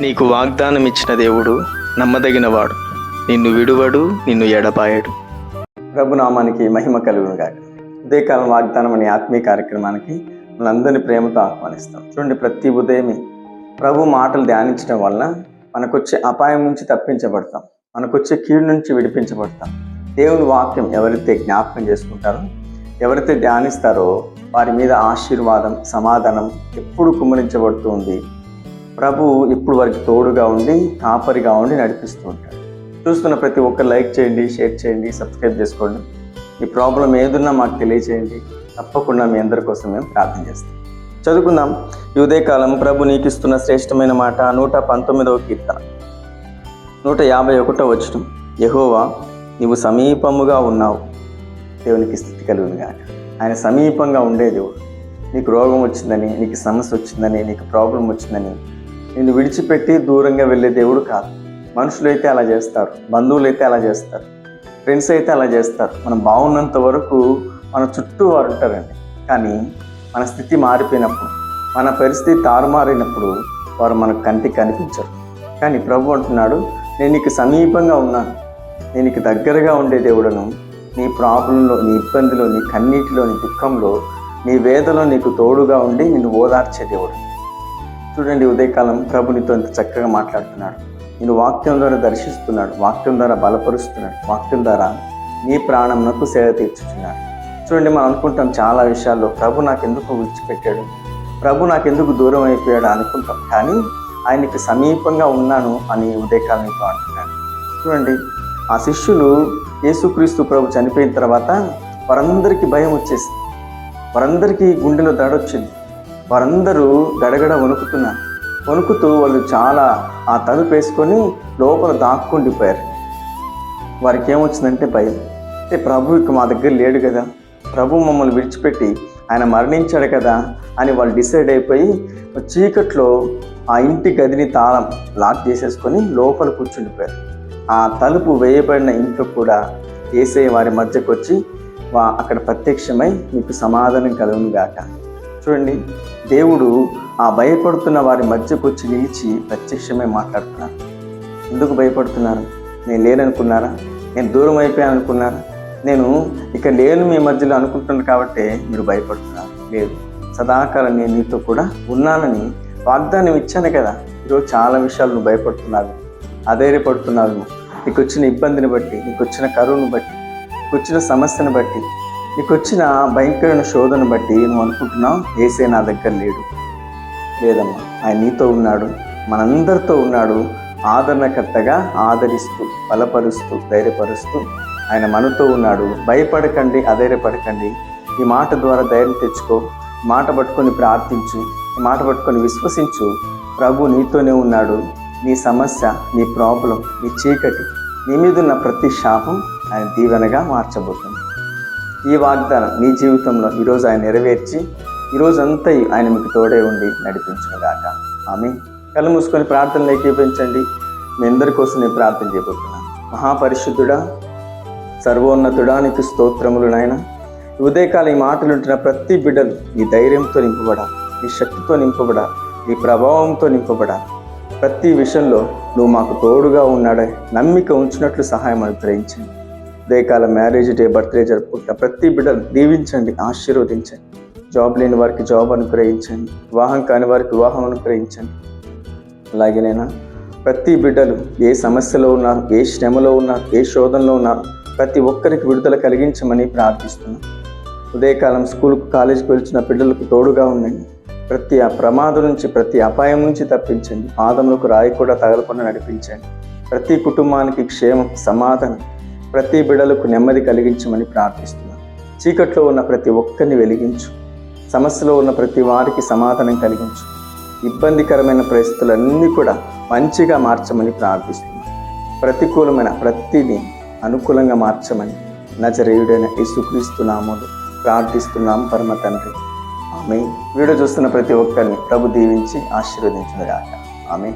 నీకు వాగ్దానం ఇచ్చిన దేవుడు నమ్మదగినవాడు. నిన్ను విడువడు నిన్ను ఎడపాయడు ప్రభునామానికి మహిమ కలుగును గాక. ఉదయకాలం వాగ్దానం అనే ఆత్మీయ కార్యక్రమానికి మనందరినీ ప్రేమతో ఆహ్వానిస్తాం. చూడండి ప్రతి ఉదయమే ప్రభు మాటలు ధ్యానించడం వలన మనకొచ్చే అపాయం నుంచి తప్పించబడతాం. మనకొచ్చే కీడు నుంచి విడిపించబడతాం. దేవుని వాక్యం ఎవరైతే జ్ఞాపకం చేసుకుంటారో ఎవరైతే ధ్యానిస్తారో వారి మీద ఆశీర్వాదం సమాధానం ఎప్పుడు కుమ్మరించబడుతుంది ప్రభు ఇప్పుడు వారికి తోడుగా ఉండి కాపరిగా ఉండి నడిపిస్తూ ఉంటాడు. చూస్తున్న ప్రతి ఒక్కరు లైక్ చేయండి షేర్ చేయండి సబ్స్క్రైబ్ చేసుకోండి. ఈ ప్రాబ్లం ఏదున్నా మాకు తెలియచేయండి. తప్పకుండా మీ అందరి కోసం మేము ప్రార్థన చేస్తాం. చదువుకుందాం. ఈ ఉదయకాలం ప్రభు నీకు ఇస్తున్న శ్రేష్టమైన మాట నూట పంతొమ్మిదవ కీర్తన. నూట యాభై ఒకటో వచ్చటం యహోవా నీవు సమీపముగా ఉన్నావు. దేవునికి స్థితి కలుగును కానీ ఆయన సమీపంగా ఉండే దేవుడు. నీకు రోగం వచ్చిందని నీకు సమస్య వచ్చిందని నీకు ప్రాబ్లం వచ్చిందని నిన్ను విడిచిపెట్టి దూరంగా వెళ్ళే దేవుడు కాదు. మనుషులైతే అలా చేస్తారు బంధువులైతే అలా చేస్తారు ఫ్రెండ్స్ అయితే అలా చేస్తారు. మనం బాగున్నంత వరకు మన చుట్టూ వారు ఉంటారండి. కానీ మన స్థితి మారిపోయినప్పుడు మన పరిస్థితి తారుమారినప్పుడు వారు మనకు కంటికి కనిపించరు. కానీ ప్రభు అంటున్నాడు నేను నీకు సమీపంగా ఉన్నాను. నేను నీకు దగ్గరగా ఉండే దేవుడను నీ ప్రాబ్లంలో నీ ఇబ్బందిలో నీ కన్నీటిలో నీ దుఃఖంలో నీ వేదలో నీకు తోడుగా ఉండి నిన్ను ఓదార్చే దేవుడు. చూడండి ఉదయకాలం ప్రభునితో ఎంత చక్కగా మాట్లాడుతున్నాడు. నేను వాక్యం ద్వారా దర్శిస్తున్నాడు వాక్యం ద్వారా బలపరుస్తున్నాడు వాక్యం ద్వారా నీ ప్రాణంనకు సేవ తీర్చుతున్నాడు. చూడండి మనం అనుకుంటాం చాలా విషయాల్లో ప్రభు నాకెందుకు విడిచిపెట్టాడు? ప్రభు నాకు ఎందుకు దూరం అయిపోయాడు అనుకుంటాం. కానీ ఆయనకి సమీపంగా ఉన్నాను అని ఉదయకాలం నీతో అంటున్నాడు. చూడండి ఆ శిష్యులు యేసుక్రీస్తు ప్రభు చనిపోయిన తర్వాత వారందరికీ భయం వచ్చేసింది. వారందరికీ గుండెలో దడొచ్చింది వారందరూ గడగడ వణుకుతున్నారు. వణుకుతూ వాళ్ళు చాలా ఆ తలుపు వేసుకొని లోపల దాక్కుండిపోయారు. వారికి ఏమొచ్చిందంటే భయం. అంటే ప్రభు ఇక మా దగ్గర లేడు కదా. ప్రభు మమ్మల్ని విడిచిపెట్టి ఆయన మరణించాడు కదా అని వాళ్ళు డిసైడ్ అయిపోయి చీకట్లో ఆ ఇంటి గదిని తాళం లాక్ చేసేసుకొని లోపల కూర్చుండిపోయారు. ఆ తలుపు వేయబడిన ఇంట్లో కూడా ఏసే వారి మధ్యకు వచ్చి వా అక్కడ ప్రత్యక్షమై మీకు సమాధానం కలుగును గాక చూడండి. దేవుడు ఆ భయపడుతున్న వారి మధ్యకు వచ్చి నిలిచి ప్రత్యక్షమే మాట్లాడుతున్నారు ఎందుకు భయపడుతున్నారు? నేను లేననుకున్నారా? నేను దూరం అయిపోయాను అనుకున్నారా? నేను ఇక లేను మీ మధ్యలో అనుకుంటున్నాను కాబట్టి మీరు భయపడుతున్నారు. లేదు సదాకాలం నేను నీతో కూడా ఉన్నానని వాగ్దానం ఇచ్చాను కదా. ఈరోజు చాలా విషయాలు నువ్వు భయపడుతున్నావు. అధైర్యపడుతున్నావు. నీకు వచ్చిన ఇబ్బందిని బట్టి నీకు వచ్చిన కరువును బట్టి నీకు వచ్చిన సమస్యను బట్టి నీకు వచ్చిన భయంకరమైన శోధను బట్టి నువ్వు అనుకుంటున్నావు ఏసే నా దగ్గర లేడు. లేదమ్మా ఆయన నీతో ఉన్నాడు మనందరితో ఉన్నాడు ఆదరణకర్తగా ఆదరిస్తూ బలపరుస్తూ ధైర్యపరుస్తూ ఆయన మనతో ఉన్నాడు. భయపడకండి అధైర్యపడకండి. ఈ మాట ద్వారా ధైర్యం తెచ్చుకో మాట పట్టుకొని ప్రార్థించు ఈ మాట పట్టుకొని విశ్వసించు. ప్రభు నీతోనే ఉన్నాడు. నీ సమస్య నీ ప్రాబ్లం నీ చీకటి నీ మీద ఉన్న ప్రతి శాపం ఆయన దీవెనగా మార్చబోతుంది. ఈ వాగ్దానం నీ జీవితంలో ఈరోజు ఆయన నెరవేర్చి ఈరోజు అంతా ఆయన మీకు తోడే ఉండి నడిపించుగాక ఆమె కళ్ళు మూసుకొని ప్రార్థనలు ఏకీపించండి మీ అందరి కోసం నేను ప్రార్థన చేయబోతున్నాను. మహాపరిశుద్ధుడా సర్వోన్నతుడా నీకు స్తోత్రములు నాయన. ఉదయకాల ఈ మాటలు ఉంటున్న ప్రతి బిడ్డలు నీ ధైర్యంతో నింపబడాలి నీ శక్తితో నింపబడాలి నీ ప్రభావంతో నింపబడాలి ప్రతి విషయంలో నువ్వు మాకు తోడుగా ఉన్నాడే నమ్మిక ఉంచినట్లు సహాయం అనుగ్రహించండి. ఉదయకాల మ్యారేజ్ డే బర్త్డే జరుపుకుంటున్న ప్రతి బిడ్డను దీవించండి ఆశీర్వదించండి. జాబ్ లేని వారికి జాబ్ అనుగ్రహించండి. వివాహం కాని వారికి వివాహం అనుగ్రహించండి. అలాగేనైనా ప్రతి బిడ్డలు ఏ సమస్యలో ఉన్నారు ఏ శ్రమలో ఉన్నారు ఏ శోధనలో ఉన్నారు ప్రతి ఒక్కరికి విడుదల కలిగించమని ప్రార్థిస్తున్నాం. ఉదయకాలం స్కూల్కు కాలేజీకి వెళ్తున్న పిల్లలకు తోడుగా ఉండండి. ప్రతి ఆ ప్రమాదం నుంచి ప్రతి అపాయం నుంచి తప్పించండి. పాదములకు రాయి కూడా తగలకుండా నడిపించండి. ప్రతి కుటుంబానికి క్షేమం సమాధానం ప్రతి బిడలకు నెమ్మది కలిగించమని ప్రార్థిస్తున్నాను చీకట్లో ఉన్న ప్రతి ఒక్కరిని వెలిగించు. సమస్యలో ఉన్న ప్రతి వారికి సమాధానం కలిగించు. ఇబ్బందికరమైన పరిస్థితులన్నీ కూడా మంచిగా మార్చమని ప్రార్థిస్తున్నాను ప్రతికూలమైన ప్రతిని అనుకూలంగా మార్చమని నజరేయుడైన యేసుక్రీస్తు నామోలు ప్రార్థిస్తున్నాం పరమ తండ్రి. ఆమె వీడియో చూస్తున్న ప్రతి ఒక్కరిని ప్రభు దీవించి ఆశీర్వదించుగాక ఆమె